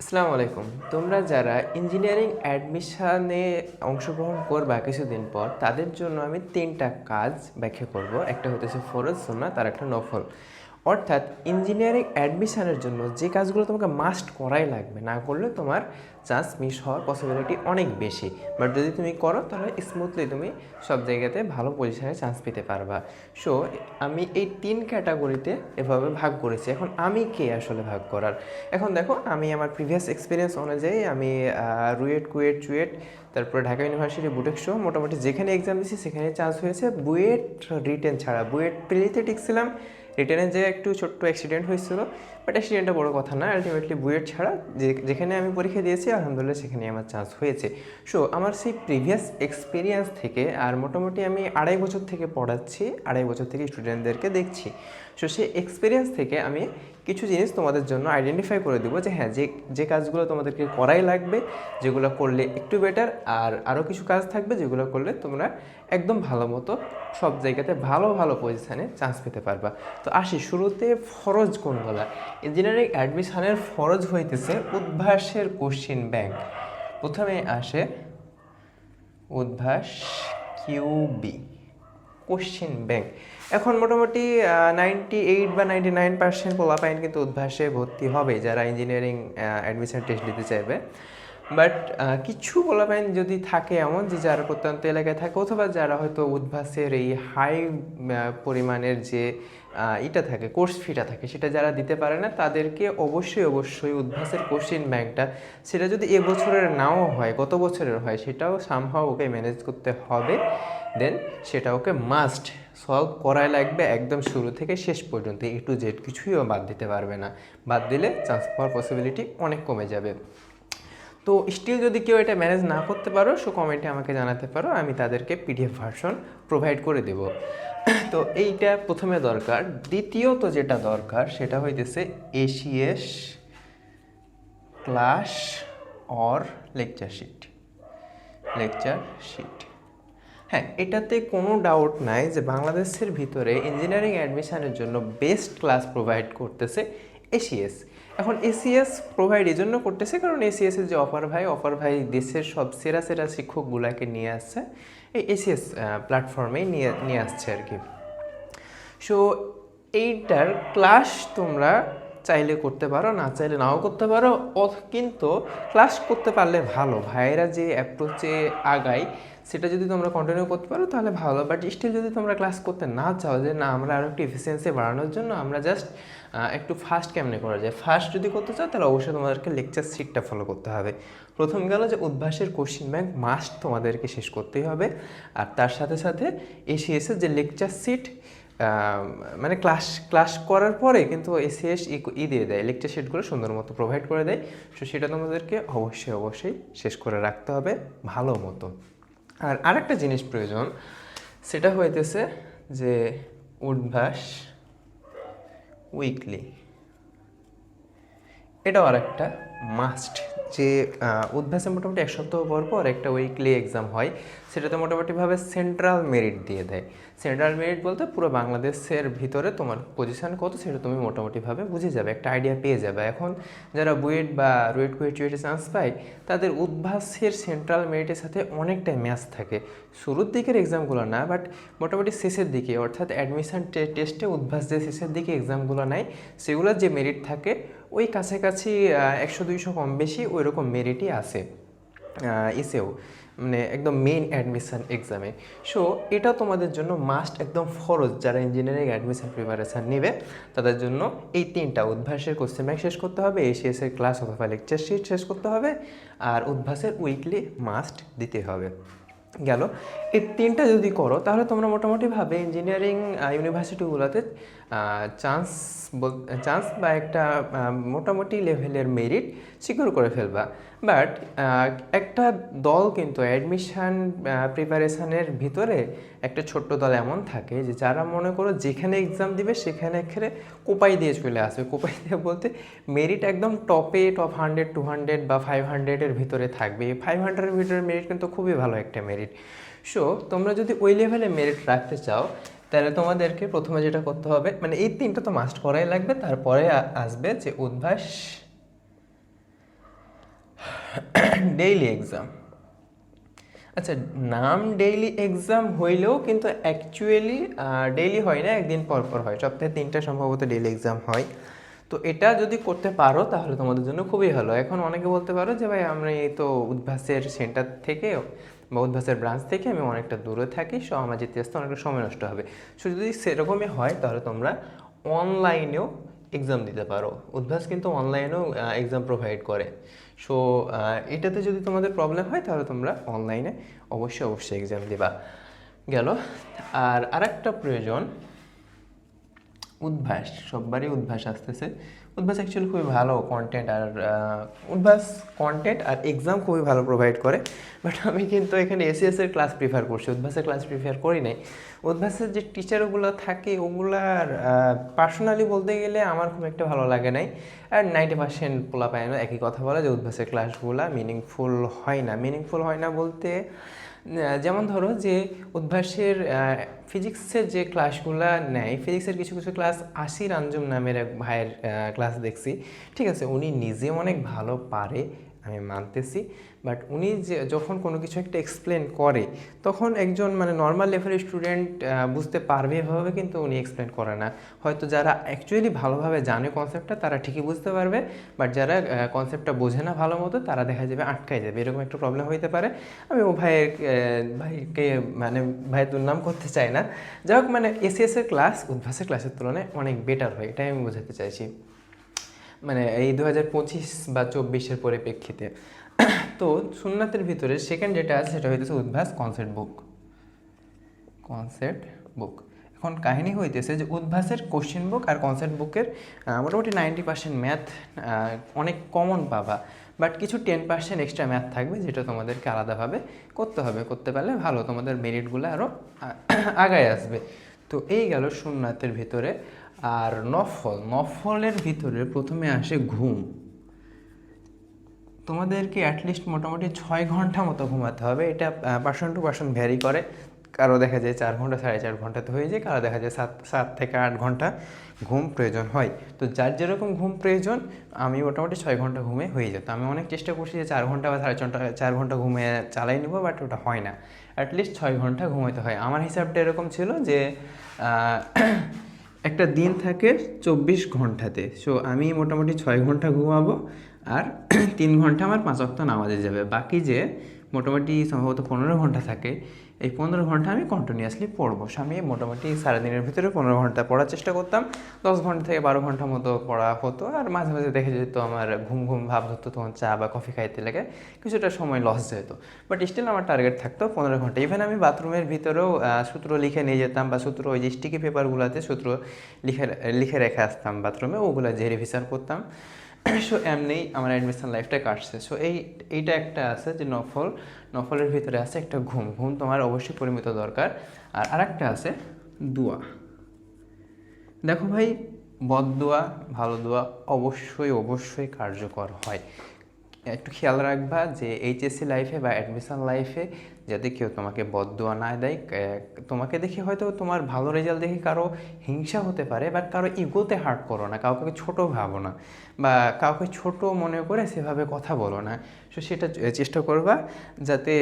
আসসালামু আলাইকুম। তোমরা যারা ইঞ্জিনিয়ারিং অ্যাডমিশনে অংশগ্রহণ করবা কিছুদিন পর, তাদের জন্য আমি তিনটা কাজ ব্যাখ্যা করব। একটা হতেছে ফরজ সোনা তার একটা নফল। অর্থাৎ ইঞ্জিনিয়ারিং অ্যাডমিশনের জন্য যে কাজগুলো তোমাকে মাস্ট করাই লাগবে, না করলে তোমার চান্স মিস হওয়ার পসিবিলিটি অনেক বেশি। বাট যদি তুমি করো, তাহলে স্মুথলি তুমি সব জায়গাতে ভালো পজিশনে চান্স পেতে পারবা। সো আমি এই তিন ক্যাটাগরিতে এভাবে ভাগ করেছি। এখন আমি কে আসলে ভাগ করার? এখন দেখো, আমি আমার প্রিভিয়াস এক্সপিরিয়েন্স অনুযায়ী আমি রুয়েট, কুয়েট, চুয়েট, তারপরে ঢাকা ইউনিভার্সিটি বুটেক সহ মোটামুটি যেখানে এক্সাম দিয়েছি সেখানে চান্স হয়েছে বুয়েট রিটেন ছাড়া। বুয়েট প্রিলিতে টিকছিলাম রিটেনে যে একটু ছোট্ট অ্যাক্সিডেন্ট হয়েছিল বাট অ্যাক্সিডেন্টটা বড় কথা না আলটিমেটলি বুয়েট ছাড়া যে, যেখানে আমি পরীক্ষা দিয়েছি, আলহামদুলিল্লাহ সেখানে আমার চান্স হয়েছে। সো আমার সেই প্রিভিয়াস এক্সপিরিয়েন্স থেকে আর মোটামুটি আমি আড়াই বছর থেকে পড়াচ্ছি, আড়াই বছর থেকে স্টুডেন্টদেরকে দেখছি। সো সেই এক্সপিরিয়েন্স থেকে আমি কিছু জিনিস তোমাদের জন্য আইডেন্টিফাই করে দেবো যে হ্যাঁ যে যে কাজগুলো তোমাদেরকে করাই লাগবে, যেগুলো করলে একটু বেটার আর আরও কিছু কাজ থাকবে যেগুলো করলে তোমরা একদম ভালো মতো সব জায়গাতে ভালো ভালো পজিশানে চান্স পেতে পারবা। তো আসি শুরুতে ফরজ কোনগুলা? ইঞ্জিনিয়ারিং অ্যাডমিশনের ফরজ হইতেছে উদ্ভাসের কোশ্চিন ব্যাংক প্রথমে আসে উদ্ভাস কিউবি কোশ্চিন ব্যাংক এখন মোটামুটি নাইনটি এইট বা নাইনটি নাইন পার্সেন্ট পোলাপাইন কিন্তু উদ্ভাসে ভর্তি হবে যারা ইঞ্জিনিয়ারিং অ্যাডমিশন টেস্ট দিতে চাইবে। বাট কিছু পোলাপাইন যদি থাকে এমন যে যারা প্রত্যন্ত এলাকায় থাকে অথবা যারা হয়তো উদ্ভাসের এই হাই পরিমাণের যে ইটা থাকে কোর্স ফিটা থাকে, সেটা যারা দিতে পারে না, তাদেরকে অবশ্যই অবশ্যই উদ্ভাসের কোশ্চিন ব্যাংকটা সেটা যদি এবছরের নাও হয়, গত বছরের হয়, সেটাও সামহাও ওকে ম্যানেজ করতে হবে। দেন সেটা ওকে মাস্ট সলভ করাই লাগবে একদম শুরু থেকে শেষ পর্যন্ত এ টু জেড কিছুই ও বাদ দিতে পারবে না। বাদ দিলে চান্স পাওয়ার পসিবিলিটি অনেক কমে যাবে। তো স্টিল যদি কেউ এটা ম্যানেজ না করতে পারো সো কমেন্টে আমাকে জানাতে পারো, আমি তাদেরকে পিডিএফ ভার্সন প্রোভাইড করে দেব। তো এইটা প্রথমে দরকার। দ্বিতীয়ত যেটা দরকার, সেটা হইতেছে ACS class or lecture sheet lecture sheet হ্যাঁ এটাতে কোনো ডাউট নাই যে বাংলাদেশের ভিতরে ইঞ্জিনিয়ারিং অ্যাডমিশনের জন্য বেস্ট ক্লাস প্রোভাইড করতেছে এসিএস এখন এসিএস প্রোভাইড এই জন্য করতেছে কারণ এসিএস এর যে অফার ভাই অফার ভাই দেশের সব সেরা সেরা শিক্ষকগুলাকে নিয়ে আসছে। এই এসিএস প্ল্যাটফর্মেই নিয়ে নিয়ে আসছে আর কি। সো এইটার ক্লাস তোমরা চাইলে করতে পারো, না চাইলে নাও করতে পারো কিন্তু ক্লাস করতে পারলে ভালো। ভাইয়েরা যে অ্যাপ্রোচে আগায় সেটা যদি তোমরা কন্টিনিউ করতে পারো, তাহলে ভালো। বাট স্টিল যদি তোমরা ক্লাস করতে না চাও যে না, আমরা আরও একটু এফিসিয়েন্সি বাড়ানোর জন্য আমরা জাস্ট একটু ফাস্ট কেমনে করা যায়? ফাস্ট যদি করতে চাও, তাহলে অবশ্যই তোমাদেরকে লেকচার সিটটা ফলো করতে হবে। প্রথম গেল যে উদ্ভাসের কোশ্চিন ব্যাংক মাস্ট তোমাদেরকে শেষ করতেই হবে। আর তার সাথে সাথে এসিএসে যে লেকচার সিট মানে ক্লাস ক্লাস করার পরে কিন্তু এসিএস ই দিয়ে দেয়। লেকচার শিটগুলো সুন্দর মতো প্রোভাইড করে দেয়। সো সেটা তোমাদেরকে অবশ্যই অবশ্যই শেষ করে রাখতে হবে ভালো মতো। আর আরেকটা জিনিস প্রয়োজন সেটা হইতেছে যে উদ্ভাস উইকলি এটাও আরেকটা মাস্ট যে উদ্ভাসে মোটামুটি এক সপ্তাহ পর পর একটা উইকলি এক্সাম হয়, সেটাতে মোটামুটিভাবে সেন্ট্রাল মেরিট দিয়ে দেয়। সেন্ট্রাল মেরিট বলতে পুরো বাংলাদেশের ভিতরে তোমার পজিশন কত সেটা তুমি মোটামুটিভাবে বুঝে যাবে, একটা আইডিয়া পেয়ে যাবে। এখন যারা বুয়েট বা রুয়েট কুয়েট চুয়েটে চান্স পায়, তাদের উদ্ভাসের সেন্ট্রাল মেরিটের সাথে অনেকটাই ম্যাচ থাকে। শুরুর দিকের এক্সামগুলো না বাট মোটামুটি শেষের দিকে, অর্থাৎ অ্যাডমিশন টেস্টে উদ্ভাস যে শেষের দিকে এক্সামগুলো নেয়, সেগুলোর যে মেরিট থাকে ওই কাছাকাছি একশো দুইশো কম বেশি ওই রকম মেরিটই আছে ইসেও মানে একদম মেইন অ্যাডমিশন এক্সামে সো এটা তোমাদের জন্য মাস্ট একদম ফরজ। যারা ইঞ্জিনিয়ারিং অ্যাডমিশান প্রিপারেশান নেবে, তাদের জন্য এই তিনটা, উদ্ভাসের কোশ্চেন ব্যাংক শেষ করতে হবে এসিএস এর ক্লাস অথবা লেকচার শিট শেষ করতে হবে, আর উদ্ভাসের উইকলি মাস্ট দিতে হবে। গেল। এই তিনটা যদি করো, তাহলে তোমরা মোটামুটিভাবে ইঞ্জিনিয়ারিং ইউনিভার্সিটিগুলোতে চান্স চান্স বা একটা মোটামুটি লেভেলের মেরিট সিকিউর করে ফেলবা। বাট একটা দল কিন্তু অ্যাডমিশান প্রিপারেশানের ভিতরে একটা ছোট্ট দল এমন থাকে যে যারা মনে করো যেখানে এক্সাম দিবে সেখানে এখানে কোপাই দিয়ে চলে আসবে। কোপাই দিয়ে বলতে মেরিট একদম টপে টপ হান্ড্রেড টু হান্ড্রেড বা ফাইভ হান্ড্রেডের ভিতরে থাকবে। ফাইভ হান্ড্রেডের ভিতরে মেরিট কিন্তু খুবই ভালো একটা মেরিট সো তোমরা যদি ওই লেভেলে মেরিট রাখতে চাও তাহলে তোমাদেরকে প্রথমে যেটা করতে হবে মানে এই তিনটা তো মাস্ট করাই লাগবে, তারপরে আসবে যে উদ্ভাস ডেইলি এক্সাম আচ্ছা নাম ডেইলি এক্সাম হইলেও কিন্তু অ্যাকচুয়ালি ডেইলি হয় না, একদিন পর পর হয়। সপ্তাহে তিনটা সম্ভবত ডেইলি এক্সাম হয়। তো এটা যদি করতে পারো, তাহলে তোমাদের জন্য খুবই ভালো। এখন অনেকে বলতে পারো যে, ভাই, আমরা এই তো উদ্ভাসের সেন্টার থেকে বা উদ্ভাসের ব্রাঞ্চ থেকে আমি অনেকটা দূরে থাকি, সো আমার যেতে আসতে অনেকটা সময় নষ্ট হবে। সো যদি সেরকমই হয়, তাহলে তোমরা অনলাইনেও এক্সাম দিতে পারো। উদ্ভাস কিন্তু অনলাইনেও এক্সাম প্রোভাইড করে। সো এটাতে যদি তোমাদের প্রবলেম হয়, তাহলে তোমরা অনলাইনে অবশ্যই অবশ্যই এক্সাম দিবা। গেল। আর আরেকটা প্রয়োজন উদ্ভাস, সববারই উদ্ভাস আসতেছে। উদ্ভাস অ্যাকচুয়ালি খুবই ভালো কন্টেন্ট আর উদ্ভাস কন্টেন্ট আর এক্সাম খুবই ভালো প্রোভাইড করে। বাট আমি কিন্তু এখানে এসিএস এর ক্লাস প্রিফার করছি, উদ্ভাসের ক্লাস প্রিফার করি নাই। উদ্ভাসের যে টিচারগুলো থাকে, ওগুলার পার্সোনালি বলতে গেলে আমার খুব একটা ভালো লাগে নাই। আর নাইনটি পার্সেন্ট পোলা পায় না একই কথা বলে যে উদ্ভাসের ক্লাসগুলো মিনিংফুল হয় না। মিনিংফুল হয় না বলতে যেমন ধরো যে উদ্ভাসের ফিজিক্সের যে ক্লাসগুলো নেয় ফিজিক্সের কিছু কিছু ক্লাস আশির আঞ্জুম নামের এক ভাইয়ের ক্লাস দেখছি। ঠিক আছে, উনি নিজে অনেক ভালো পারে আমি মানতেছি। বাট উনি যে, যখন কোনো কিছু একটা এক্সপ্লেন করে, তখন একজন মানে নর্মাল লেভেলের স্টুডেন্ট বুঝতে পারবে এভাবে, কিন্তু উনি এক্সপ্লেন করে না। হয়তো যারা অ্যাকচুয়ালি ভালোভাবে জানে কনসেপ্টটা তারা ঠিকই বুঝতে পারবে। বাট যারা কনসেপ্টটা বোঝে না ভালো মতো, তারা দেখা যাবে আটকায় যাবে। এরকম একটা প্রবলেম হইতে পারে। আমি ও ভাইয়ের ভাইকে মানে ভাইয়ের দুর্নাম করতে চাই না। যাই হোক মানে এসিএস এর ক্লাস উদ্ভাসের ক্লাসের তুলনায় অনেক বেটার হয়। এটাই আমি বোঝাতে চাইছি। মানে এই দু হাজার পঁচিশ বা চব্বিশের পরিপ্রেক্ষিতে। তো সুন্নাতের ভিতরে সেকেন্ড যেটা আছে সেটা হইতেছে উদ্ভাস কনসেপ্ট বুক কনসেপ্ট বুক এখন কাহিনী হইতেছে যে উদ্ভাসের কোশ্চেন বুক আর কনসেপ্ট বুকের মোটামুটি নাইনটি পার্সেন্ট ম্যাথ অনেক কমন পাবা। বাট কিছু টেন পার্সেন্ট এক্সট্রা ম্যাথ থাকবে যেটা তোমাদেরকে আলাদাভাবে করতে হবে। করতে পারলে ভালো, তোমাদের মেরিটগুলো আরও আগায় আসবে। তো এই গেল সুন্নাতের ভিতরে, আর নফল, নফলের ভিতরে প্রথমে আসে ঘুম। তোমাদেরকে অ্যাটলিস্ট মোটামুটি ছয় ঘণ্টা মতো ঘুমাতে হবে, এটা পার্সন টু পার্সন ভ্যারি করে। কারও দেখা যায় চার ঘণ্টা, সাড়ে চার ঘন্টাতে হয়ে যায়, কারও দেখা যায় সাত সাত থেকে আট ঘণ্টা ঘুম প্রয়োজন হয়। তো যার যেরকম ঘুম প্রয়োজন, আমি মোটামুটি ছয় ঘণ্টা ঘুমে হয়ে যেত। আমি অনেক চেষ্টা করছি যে চার ঘণ্টা বা সাড়ে ঘণ্টা, চার ঘণ্টা ঘুমে চালাই নেব বাট ওটা হয় না। অ্যাটলিস্ট ছয় ঘণ্টা ঘুমাইতে হয়। আমার হিসাবটা এরকম ছিল যে একটা দিন থাকে চব্বিশ ঘন্টাতে। সো আমি মোটামুটি ছয় ঘণ্টা ঘুমাবো আর তিন ঘণ্টা আমার পাঁচ অক্ট নামাজে যাবে। বাকি যে মোটামুটি সম্ভবত পনেরো ঘণ্টা থাকে এই পনেরো ঘণ্টা আমি কন্টিনিউয়াসলি পড়ব। আমি মোটামুটি সারাদিনের ভিতরে পনেরো ঘণ্টা পড়ার চেষ্টা করতাম। দশ ঘণ্টা থেকে বারো ঘণ্টা মতো পড়া হতো। আর মাঝে মাঝে দেখে যেত আমার ঘুম ঘুম ভাব হতো তখন চা বা কফি খাইতে লেগে কিছুটা সময় লস যেত। বাট স্টিল আমার টার্গেট থাকতো পনেরো ঘণ্টা। ইভেন আমি বাথরুমের ভিতরেও সূত্র লিখে নিয়ে যেতাম বা সূত্র ওই যে স্টিকি পেপারগুলোতে সূত্র লিখে লিখে রেখে আসতাম বাথরুমে ওগুলো যে রিভিশন করতাম। সো এমনি আমার অ্যাডমিশন লাইফটা কাটছে। সো এই, এইটা একটা আছে যে নফল, নফলের ভিতরে আছে একটা ঘুম। ঘুম তোমার অবশ্যই পরিমিত দরকার। আর আরেকটা আছে দোয়া। দেখো ভাই বদ দোয়া ভালো দোয়া অবশ্যই অবশ্যই কার্যকর হয়। একটু খেয়াল রাখবা যে এইচএসসি লাইফে বা অ্যাডমিশন লাইফে যাতে কেউ তোমাকে বদদোয়া না দেয় তোমাকে দেখে হয়তো তোমার ভালো রেজাল্ট দেখে কারও হিংসা হতে পারে বাট কারও ইগোতে হার্ট করো না, কাউকে ছোট ভাবো না বা কাউকে ছোট মনে করে সেভাবে কথা বলো না। সো সেটা চেষ্টা করবা যাতে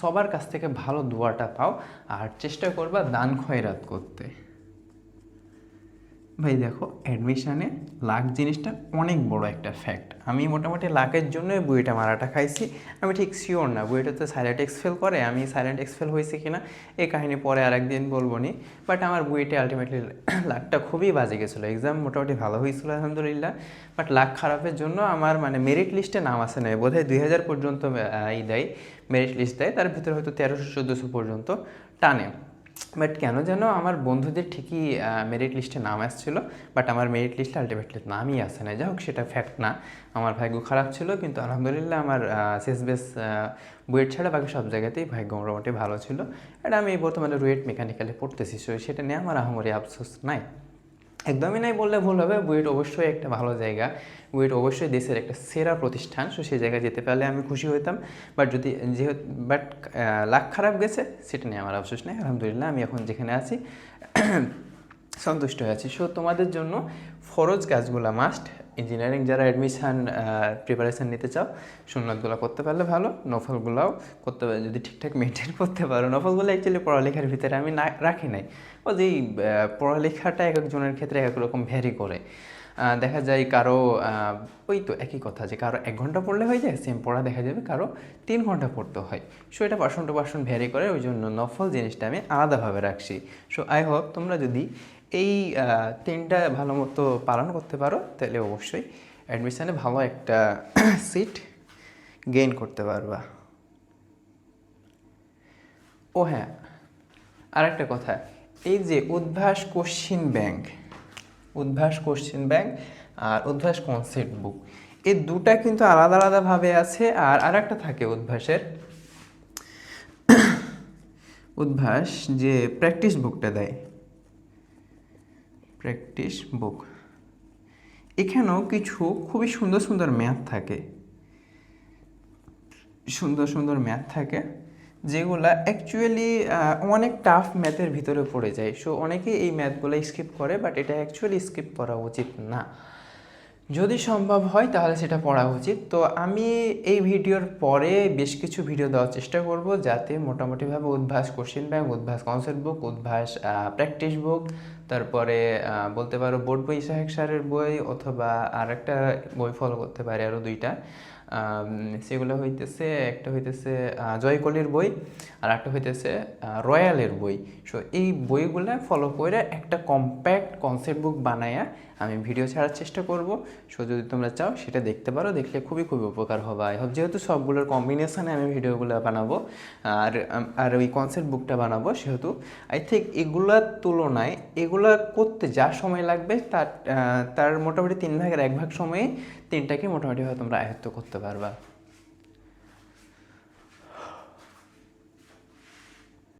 সবার কাছ থেকে ভালো দোয়াটা পাও, আর চেষ্টা করবা দান খয়রাত করতে। ভাই দেখো অ্যাডমিশানে লাক জিনিসটা অনেক বড় একটা ফ্যাক্ট আমি মোটামুটি লাকের জন্য বইটা মারাটা খাইছি। আমি ঠিক শিওর না বইটাতে সাইলেন্ট এক্সফেল করে আমি সাইলেন্ট এক্সফেল হয়েছে কিনা এই কাহিনী পরে আরেকদিন বলব নি। বাট আমার বইটা আলটিমেটলি লাকটা খুবই বাজে গেছিল এক্সাম মোটামুটি ভালো হয়েছিল আলহামদুলিল্লাহ। বাট লাক খারাপের জন্য আমার মানে মেরিট লিস্টে নাম আসে নাই বোধহয় দুই হাজার পর্যন্ত আহ, ই দেয় মেরিট লিস্ট দেয় তার ভিতরে হয়তো তেরোশো চোদ্দোশো পর্যন্ত টানে। বাট কেন যেন আমার বন্ধুদের ঠিকই মেরিট লিস্টে নাম আসছিল বাট আমার মেরিট লিস্টে আলটিমেটলি নামই আসে না যাই হোক, সেটা ফ্যাক্ট না। আমার ভাগ্য খারাপ ছিল, কিন্তু আলহামদুলিল্লাহ আমার শেষ বেস বুয়েট ছাড়া বাকি সব জায়গাতেই ভাগ্য মোটামুটি ভালো ছিল। এটা আমি বর্তমানে রুয়েট মেকানিক্যালে পড়তেছি সো সেটা নিয়ে আমার আহমরি আফসোস নাই। একদমই নাই বললে ভুল হবে। বুয়েট অবশ্যই একটা ভালো জায়গা। বুয়েট অবশ্যই দেশের একটা সেরা প্রতিষ্ঠান। সো সেই জায়গায় যেতে পারলে আমি খুশি হইতাম। বাট যদি যেহেতু, বাট লাখ খারাপ গেছে, সেটা নিয়ে আমার আফসোস নেই। আলহামদুলিল্লাহ, আমি এখন যেখানে আছি, সন্তুষ্ট হয়ে আছি। সো তোমাদের জন্য ফরজ কাজগুলো মাস্ট ইঞ্জিনিয়ারিং যারা অ্যাডমিশান প্রিপারেশান নিতে চাও, সুন্নতগুলো করতে পারলে ভালো, নফলগুলোও করতে যদি ঠিকঠাক মেনটেন করতে পারো, নফলগুলো অ্যাকচুয়ালি পড়ালেখার ভিতরে আমি না, রাখি নাই। ও যে পড়ালেখাটা এক একজনের ক্ষেত্রে এক রকম ভ্যারি করে। দেখা যায় কারও ওই তো একই কথা যে কারও এক ঘণ্টা পড়লে হয়ে যায় সেম পড়া দেখা যাবে, কারও তিন ঘণ্টা পড়তে হয়। সো এটা পার্সন টু পার্সন ভ্যারি করে, ওই জন্য নফল জিনিসটা আমি আলাদাভাবে রাখছি। সো আই হোপ তোমরা যদি এই তিনটা ভালো মতো পালন করতে পারো, তাহলে অবশ্যই অ্যাডমিশানে ভালো একটা সিট গেইন করতে পারবা। ও হ্যাঁ আর একটা কথা, এই যে Udvash question bank Udvash question bank আর উদ্ভাস কনসেপ্ট বুক এই দুটা কিন্তু আলাদা আলাদাভাবে আছে, আর আর একটা থাকে উদ্ভাসের। উদ্ভাস যে প্র্যাকটিস বুকটা দেয়। প্র্যাকটিস বুক এখানেও কিছু খুবই সুন্দর সুন্দর ম্যাথ থাকে। সুন্দর সুন্দর ম্যাথ থাকে, যেগুলো অ্যাকচুয়ালি অনেক টাফ ম্যাথের ভিতরে পড়ে যায়। সো অনেকেই এই ম্যাথগুলো স্কিপ করে বাট এটা অ্যাকচুয়ালি স্কিপ করা উচিত না। যদি সম্ভব হয়, তাহলে সেটা পড়া উচিত। তো আমি এই ভিডিওর পরে বেশ কিছু ভিডিও দেওয়ার চেষ্টা করব, যাতে মোটামুটিভাবে Udvash question bank Udvash concept book Udvash practice book তারপরে বলতে পারো বোর্ড বই ইসাহেক স্যারের বই, অথবা আর একটা বই ফলো করতে পারে আরও দুইটা। সেগুলো হইতেছে, একটা হইতেছে জয়কলির বই আর একটা হইতেছে রয়্যালের বই। সো এই বইগুলো ফলো করে একটা কম্প্যাক্ট কনসেপ্ট বুক বানায়া আমি ভিডিও ছাড়ার চেষ্টা করব। সো যদি তোমরা চাও, সেটা দেখতে পারো, দেখলে খুবই খুবই উপকার হবে। আই হোপ যেহেতু সবগুলোর কম্বিনেশানে আমি ভিডিওগুলো বানাবো আর আর ওই কনসেপ্ট বুকটা বানাবো সেহেতু। আই থিঙ্ক এগুলার তুলনায়, এগুলা করতে যা সময় লাগবে, তার তার মোটামুটি তিন ভাগের এক ভাগ সময়ে তিনটাকে মোটামুটিভাবে তোমরা আয়ত্ত করতে পারবা।